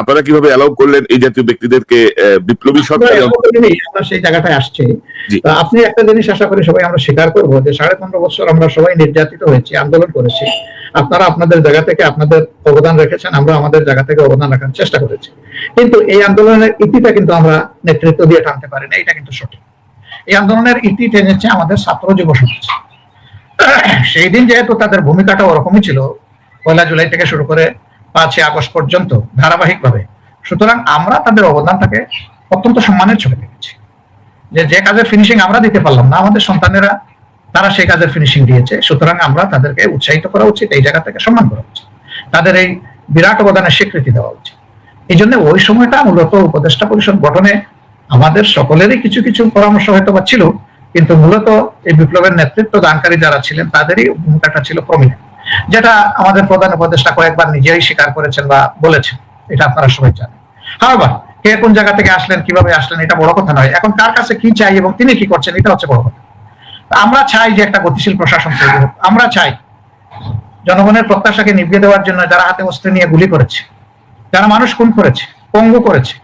আপনারা কীভাবে অ্যালাউ করলেন এই জাতীয় ব্যক্তিদেরকে বিপ্লবী সরকার সেই জায়গাটায় আসছে। আপনি একটা জিনিস আশা করি সবাই আমরা স্বীকার করব যে সাড়ে পনেরো বছর আমরা সবাই নির্যাতিত হয়েছি আন্দোলন করেছি। আপনারা আপনাদের জায়গা থেকে আপনাদের অবদান রেখেছেন আমরা আমাদের জায়গা থেকে অবদান রাখার চেষ্টা করেছি। কিন্তু এই আন্দোলনের ইতিটা কিন্তু আমরা নেতৃত্ব দিয়ে টানতে পারি না এটা কিন্তু সঠিক। এই আন্দোলনের ইতি টেনেছে আমাদের ছাত্র যুব সমাজ। সেই দিন যেহেতু তাদের ভূমিকাটা ওরকমই ছিল পয়লা জুলাই থেকে শুরু করে পাঁচই আগস্ট পর্যন্ত ধারাবাহিকভাবে। সুতরাং আমরা তাদের অবদানটাকে অত্যন্ত সম্মানের চোখে দেখেছি। যে যে কাজের ফিনিশিং আমরা দিতে পারলাম না, আমাদের সন্তানেরা, তারা সেই কাজের ফিনিশিং দিয়েছে। সুতরাং আমরা তাদেরকে উৎসাহিত করা উচিত, এই জায়গা থেকে সম্মান করা উচিত। তাদের এই বিরাট অবদানের স্বীকৃতি দেওয়া উচিত। এই জন্য ওই সময়টা মূলত উপদেষ্টা পরিষদ গঠনে আমাদের সকলেরই কিছু কিছু পরামর্শ হয়তো বা ছিল, কিন্তু মূলত এই বিপ্লবের নেতৃত্ব দানকারী যারা ছিলেন, তাদেরই ভূমিকাটা ছিল প্রমিনেন্ট। যেটা আমাদের প্রধান উপদেষ্টা কয়েকবার নিজেই স্বীকার করেছেন বা বলেছেন, এটা আপনারা সবাই জানেন। হাওয়ার কে কোন জায়গা থেকে আসলেন, কীভাবে আসলেন, এটা বড় কথা নয়। এখন কার কাছে কি চাই এবং তিনি কি করছেন, এটা হচ্ছে বড় কথা। আমরা চাই যে একটা গতিশীল প্রশাসন তৈরি হোক। আমরা চাই জনগণের প্রত্যাশাকে নিভিয়ে দেওয়ার জন্য যারা হাতে অস্ত্র নিয়ে গুলি করেছে, যারা মানুষ খুন করেছে, পঙ্গু করেছে,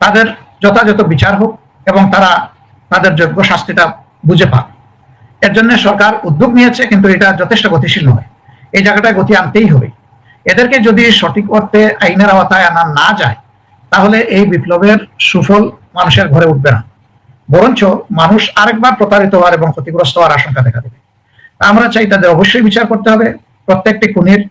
তাদের যথাযথ বিচার হোক এবং তারা তাদের যোগ্য শাস্তিটা বুঝে পাক। এর জন্য সরকার উদ্যোগ নিয়েছে, কিন্তু এটা যথেষ্ট গতিশীল নয়। এই জায়গাটা গতি আনতেই হবে। এদেরকে যদি সঠিক অর্থে আইনের আওতায় আনা না যায়, তাহলে এই বিপ্লবের সুফল মানুষের ঘরে উঠবে না। বরঞ্চ মানুষ আরেকবার প্রতারিত হওয়ার এবং ক্ষতিগ্রস্ত হওয়ার আশঙ্কা দেখা দেবে। আমরা চাই তাদের অবশ্যই বিচার করতে হবে। প্রত্যেকটি খুনির,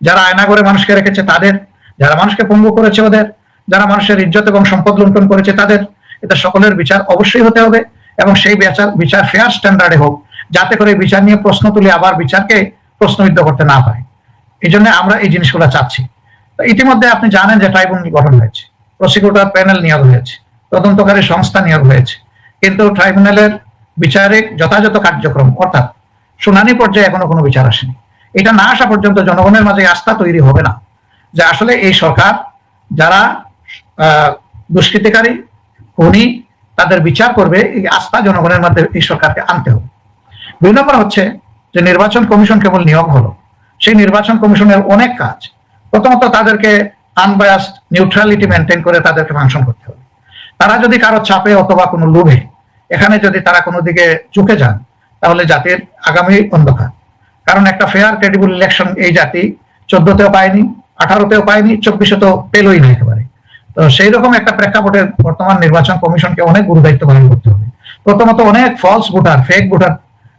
যারা আয়না করে মানুষকে রেখেছে তাদের, যারা মানুষকে পঙ্গু করেছে ওদের, যারা মানুষের ইজ্জত এবং সম্পদ লুণ্ঠন করেছে তাদের এটা সকলের বিচার অবশ্যই হতে হবে এবং সেই বিচার বিচার ফেয়ার স্ট্যান্ডার্ডে হোক। যাতে করে বিচার নিয়ে প্রশ্ন তুলে আবার বিচারকে প্রশ্নবিদ্ধ করতে না পারে। এই জন্য আমরা এই জিনিসগুলো চাচ্ছি। ইতিমধ্যে আপনি জানেন যে ট্রাইব্যুনাল গঠন হয়েছে। প্রসিকিউটর প্যানেল নিয়োগ হয়েছে। তদন্তকারী সংস্থা নিয়োগ হয়েছে। কিন্তু ট্রাইব্যুনালের বিচারিক যথাযথ কার্যক্রম, অর্থাৎ শুনানি পর্যায়ে এখনও কোনো বিচার আসেনি। এটা না আসা পর্যন্ত জনগণের মাঝে আস্থা তৈরি হবে না। যে আসলে এই সরকার যারা দুষ্কৃতিকারী, খুনি, তাদের বিচার করবে, এই আস্থা জনগণের মধ্যে এই সরকারকে আনতে হবে। দুই নম্বর হচ্ছে যে নির্বাচন কমিশন কেবল নিয়োগ হলো, সেই নির্বাচন কমিশনের অনেক কাজ। প্রথমত তাদেরকে আনবায়াস নিউট্রালিটি মেনটেন করে তাদেরকে ফাংশন করতে হবে। তারা যদি কারও চাপে অথবা কোনো লোভে, এখানে যদি তারা কোনো দিকে ঝুঁকে যান, তাহলে জাতির আগামী অন্ধকার। কারণ একটা ফেয়ার ক্রেডিবল ইলেকশন এই জাতি চোদ্দতেও পায়নি, আঠারোতেও পায়নি, চব্বিশে তো পেলই না একেবারে। তো সেই রকম একটা প্রেক্ষাপটে বর্তমান নির্বাচন কমিশনকে অনেক গুরু দায়িত্ব পালন করতে হবে। প্রথমত অনেক ফলস ভোটার ফেক ভোটার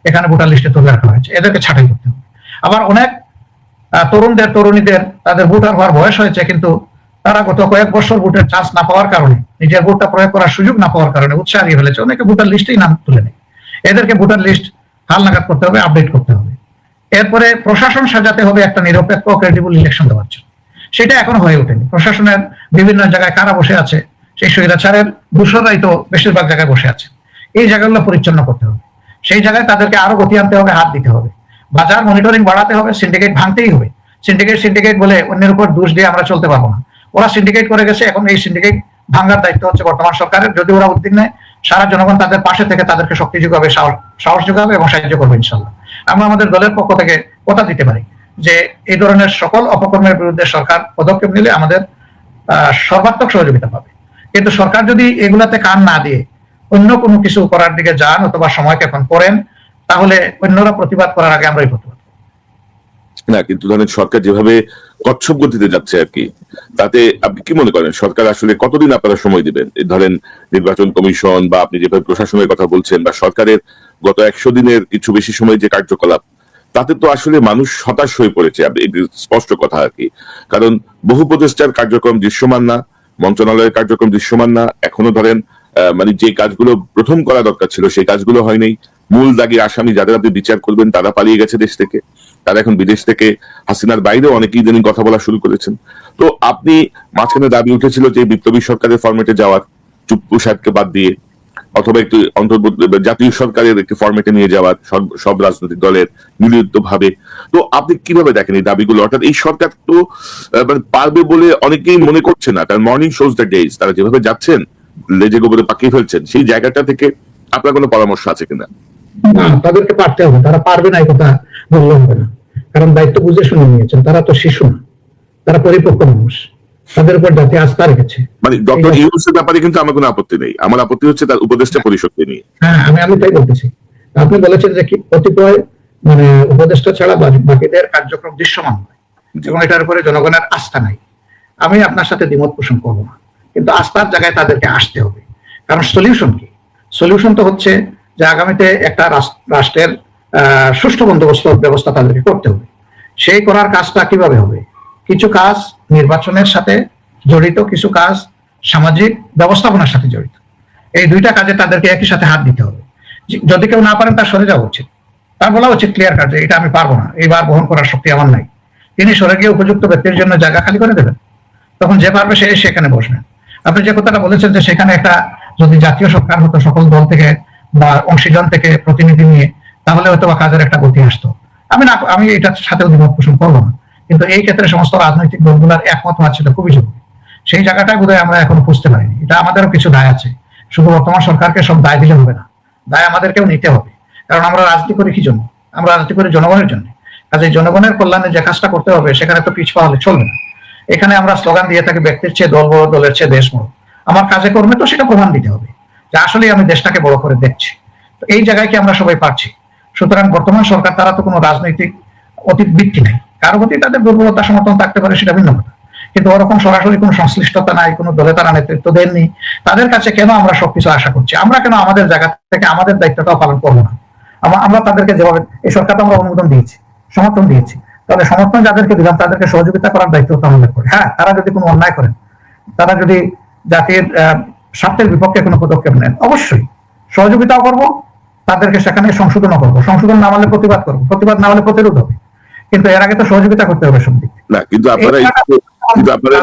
এখানে ভোটার লিস্টে তুলে রাখা হয়েছে। এদেরকে ছাঁটাই করতে হবে। আবার অনেক তরুণদের, তরুণীদের, তাদের ভোটার হওয়ার বয়স হয়েছে, কিন্তু তারা গত কয়েক বছর ভোটের চান্স না পাওয়ার কারণে, নিজের ভোটটা প্রয়োগ করার সুযোগ না পাওয়ার কারণে উৎসাহ হারিয়ে ফেলেছে। অনেকে ভোটার লিস্টেই নাম তুলে নেয়। এদেরকে ভোটার লিস্ট হালনাগাদ করতে হবে, আপডেট করতে হবে। এরপরে প্রশাসন সাজাতে হবে একটা নিরপেক্ষ ক্রেডিবল ইলেকশন দেওয়ার জন্য। সেটা এখন হয়ে ওঠেনি। প্রশাসনের বিভিন্ন জায়গায় কারা বসে আছে, সেই স্বৈরাচারের দূষরাই তো বেশিরভাগ জায়গায় বসে আছে। এই জায়গাগুলো পরিচ্ছন্ন করতে হবে। সেই জায়গায় তাদেরকে আরও গতি আনতে হবে, হাত দিতে হবে। বাজার মনিটরিং বাড়াতে হবে সিন্ডিকেট ভাঙতেই হবে। সিন্ডিকেট সিন্ডিকেট বলে অন্যের উপর দোষ দিয়ে আমরা চলতে পারব না। ওরা সিন্ডিকেট করে গেছে, এখন এই সিন্ডিকেট ভাঙার দায়িত্ব হচ্ছে বর্তমান সরকারের। যদি ওরা উদ্যোগ নেয় সারা জনগণ তাদের পাশে থেকে তাদেরকে শক্তি যোগাবে সাহস যোগাবে এবং সাহায্য করবে ইনশাল্লাহ আমরা আমাদের দলের পক্ষ থেকে কথা দিতে পারি যে এই ধরনের সকল অপকর্মের বিরুদ্ধে সরকার পদক্ষেপ নিলে আমাদের সর্বাত্মক সহযোগিতা পাবে। কিন্তু সরকার যদি এগুলাতে কান না দিয়ে অন্য কোনো কিছু করার দিকে যান অথবা সময়কে এখন করেন, তাহলে অন্যরা প্রতিবাদ করার আগে আমরাই প্রতিবাদ না, কিন্তু ধরেন সরকার যেভাবে কচ্ছপ গতিতে যাচ্ছে আর কি, তাতে আপনি কি মনে করেন? সরকার আসলে কতদিন আপনারা সময় দিবেন? ধরেন নির্বাচন কমিশন বা আপনি যেভাবে প্রশাসনের কথা বলছেন বা সরকারের গত একশো দিনের কিছু বেশি সময় যে কার্যকলাপ, তাতে তো আসলে মানুষ হতাশ হয়ে পড়েছে স্পষ্ট কথা আর কি। কারণ বহু প্রচেষ্টার কার্যক্রম দৃশ্যমান না, মন্ত্রণালয়ের কার্যক্রম দৃশ্যমান না, এখনও ধরেন মানে যে কাজগুলো প্রথম করা দরকার ছিল, সেই কাজগুলো হয়নি। মূল দাগি আসামি যাদের আপনি বিচার করবেন, তারা পালিয়ে গেছে দেশ থেকে। তারা এখন বিদেশ থেকে। হাসিনার বাইরেও অনেকেই ইদানিং কথা বলা শুরু করেছেন। তো আপনি মাঝখানে দাবি উঠেছিল যে বিপ্লবী সরকারের ফরম্যাটে যাওয়ার চুপ্পু সাহেবকে বাদ দিয়ে, অথবা একটু অন্তর্বর্তী জাতীয় সরকারের একটি ফরম্যাটে নিয়ে যাওয়ার সব- সব রাজনৈতিক দলের মিলিত ভাবে তো আপনি কীভাবে দেখেন এই দাবিগুলো? অর্থাৎ এই সরকার তো মানে পারবে বলে অনেকেই মনে করছে না। তার মর্নিং শোজ দ্য ডেজ তারা যেভাবে যাচ্ছেন লেজে গোবরে পাকিয়ে ফেলছেন সেই জায়গাটা থেকে আপনার কোনো পরামর্শ আছে কিনা? না তাদেরকে পারতে হবে তারা পারবে না এই কথা বললে হবে না কারণ দায়িত্ব বুঝে শুনে নিয়েছেন তারা তো শিশু না তারা পরিপক্ক মানুষ। তাদের উপর জাতি আস্থা রেখেছে। মানে ডক্টর। ইউনুসের ব্যাপারে কিন্তু আমার কোনো আপত্তি নেই। আমার আপত্তি হচ্ছে তার উপদেষ্টা পরিষদকে নিয়ে। হ্যাঁ আমি আমি তাই বলতেছি আপনি বলেছেন যে কি কতিপয় মানে উপদেষ্টা ছাড়া বাকিদের কার্যক্রম দৃশ্যমান নয়। এবং এটার উপরে জনগণের আস্থা নাই। আমি আপনার সাথে দ্বিমত পোষণ করব না। কিন্তু আস্থার জায়গায় তাদেরকে আসতে হবে। কারণ সলিউশন কি? সলিউশন তো হচ্ছে যে আগামীতে একটা রাষ্ট্রের সুষ্ঠু বন্দোবস্ত ব্যবস্থা তাদেরকে করতে হবে। সেই করার কাজটা কীভাবে হবে? কিছু কাজ নির্বাচনের সাথে জড়িত, কিছু কাজ সামাজিক ব্যবস্থাপনার সাথে জড়িত। এই দুইটা কাজে তাদেরকে একই সাথে হাত দিতে হবে। যদি কেউ না পারেন তার সরে যাওয়া উচিত। তার বলা উচিত ক্লিয়ার কাট এটা আমি পারব না। এইবার বহন করার শক্তি আমার নাই। তিনি সরে গিয়ে উপযুক্ত ব্যক্তির জন্য জায়গা খালি করে দেবেন। তখন যে পারবে সে সেখানে বসবেন আপনি যে কথাটা বলেছেন যে সেখানে একটা যদি জাতীয় সরকার হতো, সকল দল থেকে বা অংশীজন থেকে প্রতিনিধি নিয়ে, তাহলে হয়তো বা কাজের একটা গতি আসতো। আমি না, আমি এটার সাথে অভিমত পোষণ করব না। কিন্তু এই ক্ষেত্রে সমস্ত রাজনৈতিক দলগুলোর একমত হওয়া ছিল খুবই জরুরি। সেই জায়গাটাই বোধহয় আমরা এখন বুঝতে পারিনি। এটা আমাদেরও কিছু দায় আছে। শুধু বর্তমান সরকারকে সব দায় দিলে হবে না। দায় আমাদেরকেও নিতে হবে। কারণ আমরা রাজনীতি করি কি জন্য? আমরা রাজনীতি করি জনগণের জন্য। কাজে জনগণের কল্যাণে যে কাজটা করতে হবে, সেখানে তো পিছ পা হলে চলবে না। এখানে আমরা স্লোগান দিয়ে থাকি, ব্যক্তির চেয়ে দল বড়, দলের চেয়ে দেশ বড়। আমার কাজে কর্মে তো সেটা প্রমাণ দিতে হবে। যে আসলে আমি দেশটাকে বড় করে দেখছি। তো এই জায়গায় কি আমরা সবাই পারছি? সুতরাং বর্তমান সরকার, তারা তো কোনো রাজনৈতিক অতীত ভিত্তি নেই। কারও প্রতি তাদের দুর্বলতা সমর্থন থাকতে পারে, সেটা ভিন্ন কথা। কিন্তু ওরকম সরাসরি কোনো সংশ্লিষ্টতা নাই, কোনো দলে তারা নেতৃত্ব দেননি। তাদের কাছে কেন আমরা সবকিছু আশা করছি? আমরা কেন আমাদের জায়গা থেকে আমাদের দায়িত্বটাও পালন করব না? আমরা তাদেরকে যেভাবে, এই সরকার তো আমরা অনুমোদন দিয়েছি, সমর্থন দিয়েছি। তাহলে সমর্থন যাদেরকে দিলাম তাদেরকে সহযোগিতা করার দায়িত্ব তো আমাদের করে। হ্যাঁ তারা যদি কোনো অন্যায় করেন তারা যদি জাতির স্বার্থের বিপক্ষে কোনো পদক্ষেপ নেন অবশ্যই সহযোগিতাও করব তাদেরকে সেখানে সংশোধনও করব। সংশোধন না হলে প্রতিবাদ করব প্রতিবাদ না হলে প্রতিরোধ হবে। কিন্তু এর আগে তো সহযোগিতা করতে হবে সব দিক। না কিন্তু আপনারা কিন্তু আপনারা